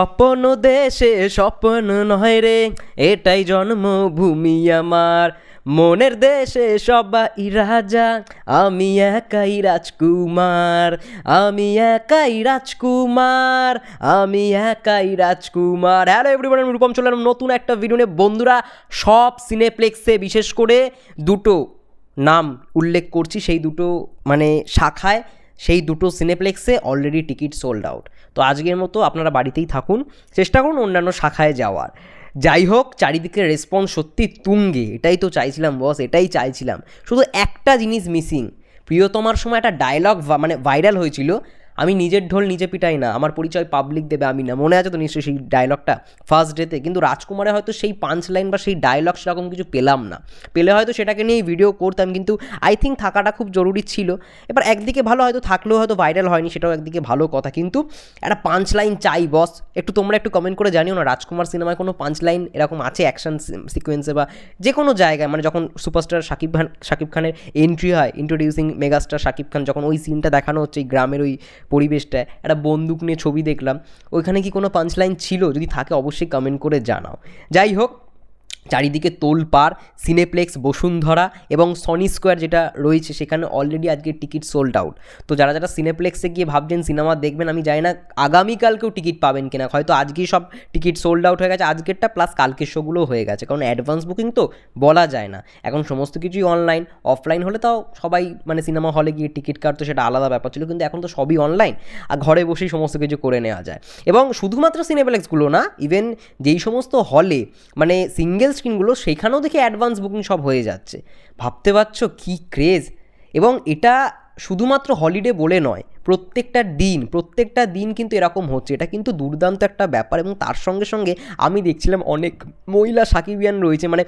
স্বপ্ন দেশে স্বপ্ন নয় রে, এটাই জন্মভূমি আমার। মনের দেশে সবাই রাজা, আমি একাই রাজকুমার। আমি একাই রাজকুমার, আমি একাই রাজকুমার। হ্যালো এভরিওয়ান আমি রূপম চলে নতুন একটা ভিডিও নিয়ে। বন্ধুরা, সব সিনেপ্লেক্সে বিশেষ করে দুটো নাম উল্লেখ করছি, সেই দুটো মানে শাখায়। সেই দুটো সিনেপ্লেক্সে অলরেডি টিকিট সোল্ড আউট তো আজকের মতো আপনারা বাড়িতেই থাকুন, চেষ্টা করুন অন্যান্য শাখায় যাওয়ার। যাই হোক, চারিদিকে রেসপন্স সত্যি তুঙ্গে, এটাই তো চাইছিলাম বস এটাই চাইছিলাম। শুধু একটা জিনিস মিসিং প্রিয়তমার সময় একটা ডায়লগ মানে ভাইরাল হয়েছিল আমি নিজের ঢোল নিজে পিটাই না, আমার পরিচয় পাবলিক দেবে আমি না। মনে আছে তো নিশ্চয়ই সেই ডায়লগটা ফার্স্ট ডেতে কিন্তু রাজকুমারে হয়তো সেই পাঞ্চ লাইন বা সেই ডায়লগ সেরকম কিছু পেলাম না। পেলে হয়তো সেটাকে নিয়েই ভিডিও করতাম, কিন্তু আই থিঙ্ক থাকাটা খুব জরুরি ছিল। এবার একদিকে ভালো হয়তো, থাকলেও হয়তো ভাইরাল হয়নি, সেটাও একদিকে ভালো কথা। কিন্তু একটা পাঞ্চ লাইন চাই বস একটু তোমরা একটু কমেন্ট করে জানিও না, রাজকুমার সিনেমায় কোনো পাঞ্চ লাইন এরকম আছে অ্যাকশন সিকোয়েন্সে বা যে কোনো জায়গায়? মানে যখন সুপারস্টার শাকিব খান শাকিব খানের এন্ট্রি হয় ইন্ট্রোডিউসিং মেগাস্টার শাকিব খান, যখন ওই সিনটা দেখানো হচ্ছে, এই গ্রামের ওই পরিবেশটায় একটা বন্দুক নিয়ে ছবি দেখলাম। ওইখানে কি কোনো পাঞ্চ লাইন ছিল? যদি থাকে অবশ্যই কমেন্ট করে জানাও। যাই হোক চারিদিকে তোলপাড়, সিনেপ্লেক্স, বসুন্ধরা এবং সনি স্কোয়ার যেটা রয়েছে সেখানে অলরেডি আজকে টিকিট সোল্ড আউট তো যারা যারা সিনেপ্লেক্সে গিয়ে ভাবছেন সিনেমা দেখবেন, আমি জানি না আগামীকালকেও টিকিট পাবেন কিনা। হয়তো আজকেই সব টিকিট সোল্ড আউট হয়ে গেছে, আজকেরটা প্লাস কালকের শোগুলো হয়ে গেছে। কারণ অ্যাডভান্স বুকিং তো বলা যায় না। এখন সমস্ত কিছুই অনলাইন অফলাইন হলে তাও সবাই মানে সিনেমা হলে গিয়ে টিকিট কাটতো, সেটা আলাদা ব্যাপার ছিল। কিন্তু এখন তো সবই অনলাইন আর ঘরে বসেই সমস্ত কিছু করে নেওয়া যায়। এবং শুধুমাত্র সিনেপ্লেক্সগুলো না ইভেন যেই সমস্ত হলে মানে সিঙ্গেল স্ক্রিনগুলো সেখানেও দেখি অ্যাডভান্স বুকিং সব হয়ে যাচ্ছে। ভাবতে পারছ কী ক্রেজ এবং এটা শুধুমাত্র হলিডে বলে নয় প্রত্যেকটা দিন প্রত্যেকটা দিন কিন্তু এরকম হচ্ছে। এটা কিন্তু দুর্দান্ত একটা ব্যাপার এবং তার সঙ্গে সঙ্গে আমি দেখছিলাম অনেক মহিলা সাকিবিয়ান রয়েছে মানে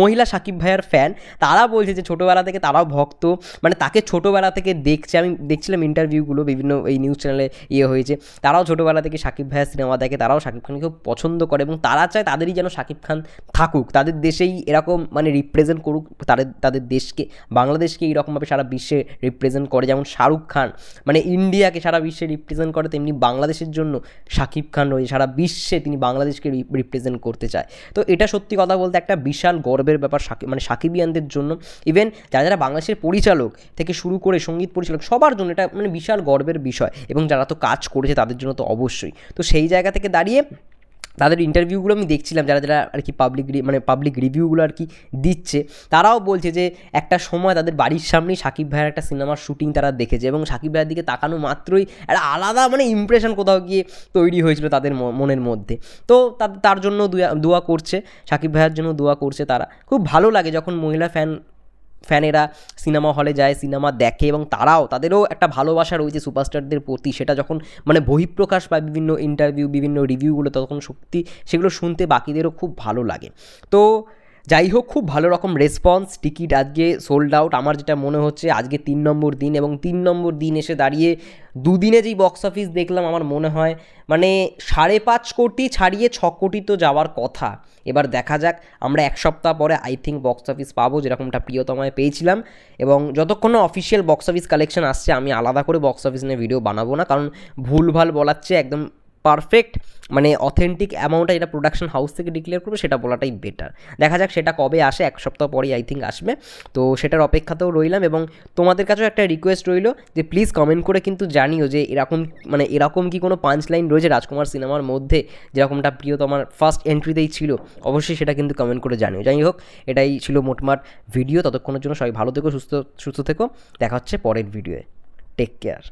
মহিলা সাকিব ভাইয়ার ফ্যান তারা বলছে যে ছোটোবেলা থেকে তারাও ভক্ত মানে তাকে ছোটোবেলা থেকে দেখছে। আমি দেখছিলাম ইন্টারভিউগুলো বিভিন্ন এই নিউজ চ্যানেলে ইয়ে হয়েছে। তারাও ছোটোবেলা থেকে সাকিব ভাইয়ার সিনেমা দেখে, তারাও সাকিব খানকে খুব পছন্দ করে এবং তারা চায় তাদেরই যেন সাকিব খান থাকুক। তাদের দেশেই এরকম মানে রিপ্রেজেন্ট করুক, তাদের তাদের দেশকে, বাংলাদেশকে এইরকমভাবে সারা বিশ্বে রিপ্রেজেন্ট করে। যেমন শাহরুখ খান মানে ইন্ডিয়াকে সারা বিশ্বে রিপ্রেজেন্ট করে তেমনি বাংলাদেশের জন্য শাকিব খান রয়েছে। সারা বিশ্বে তিনি বাংলাদেশকে রিপ্রেজেন্ট করতে চায়। তো এটা সত্যি কথা বলতে একটা বিশাল গর্বের ব্যাপার সাকিব মানে সাকিবিয়ানদের জন্য। ইভেন যারা যারা বাংলাদেশের পরিচালক থেকে শুরু করে সংগীত পরিচালক, সবার জন্য এটা মানে বিশাল গর্বের বিষয়। এবং যারা তো কাজ করেছে তাদের জন্য তো অবশ্যই। তো সেই জায়গা থেকে দাঁড়িয়ে তাদের ইন্টারভিউগুলো আমি দেখছিলাম, যারা যারা আর কি পাবলিক মানে পাবলিক রিভিউগুলো আর কি দিচ্ছে, তারাও বলছে যে একটা সময় তাদের বাড়ির সামনেই সাকিব ভাইয়ের একটা সিনেমার শুটিং তারা দেখেছে এবং সাকিব ভাইয়ের দিকে তাকানো মাত্রই একটা আলাদা মানে ইমপ্রেশন কোথাও গিয়ে তৈরি হয়েছিল তাদের মনের মধ্যে। তো তার জন্য দোয়া করছে, সাকিব ভাইয়ের জন্য দোয়া করছে তারা। খুব ভালো লাগে যখন মহিলা ফ্যান ফ্যানেরা সিনেমা হলে যায়, সিনেমা দেখে এবং তারাও তাদেরও একটা ভালোবাসা রয়েছে সুপারস্টারদের প্রতি। সেটা যখন মানে বহিঃপ্রকাশ পায় বিভিন্ন ইন্টারভিউ বিভিন্ন রিভিউগুলো তখন সত্যি সেগুলো শুনতে বাকিদেরও খুব ভালো লাগে। তো যাই হোক খুব ভালো রকম রেসপন্স টিকিট আজকে সোল্ড আউট আমার যেটা মনে হচ্ছে, আজকে তিন নম্বর দিন এবং তিন নম্বর দিন এসে দাঁড়িয়ে দুদিনে যেই বক্স অফিস দেখলাম, আমার মনে হয় মানে সাড়ে পাঁচ কোটি ছাড়িয়ে ছ কোটি তো যাওয়ার কথা। এবার দেখা যাক, আমরা এক সপ্তাহ পরে আই থিঙ্ক বক্স অফিস পাবো, যেরকমটা প্রিয়তমায় পেয়েছিলাম। এবং যতক্ষণ না অফিসিয়াল বক্স অফিস কালেকশন আসছে, আমি আলাদা করে বক্স অফিস নিয়ে ভিডিও বানাবো না, কারণ ভুলভাল বলাচ্ছে, একদম পারফেক্ট মানে অথেন্টিক অ্যামাউন্টটা যেটা প্রোডাকশন হাউস থেকে ডিক্লেয়ার করবে, সেটা বলাটাই বেটার দেখা যাক সেটা কবে আসে, এক সপ্তাহ পরেই আই থিঙ্ক আসবে। তো সেটার অপেক্ষাতেও রইলাম এবং তোমাদের কাছেও একটা রিকোয়েস্ট রইল যে প্লিজ কমেন্ট করে কিন্তু জানিও যে এরকম মানে এরকম কি কোনো পাঞ্চ লাইন রয়েছে রাজকুমার সিনেমার মধ্যে, যেরকমটা প্রিয় তোমার ফার্স্ট এন্ট্রিতেই ছিল, অবশ্যই সেটা কিন্তু কমেন্ট করে জানিও। যাই হোক, এটাই ছিল মোটমাট ভিডিও ততক্ষণের জন্য সবাই ভালো থেকো, সুস্থ সুস্থ থেকো। দেখা হচ্ছে পরের ভিডিওয়ে টেক কেয়ার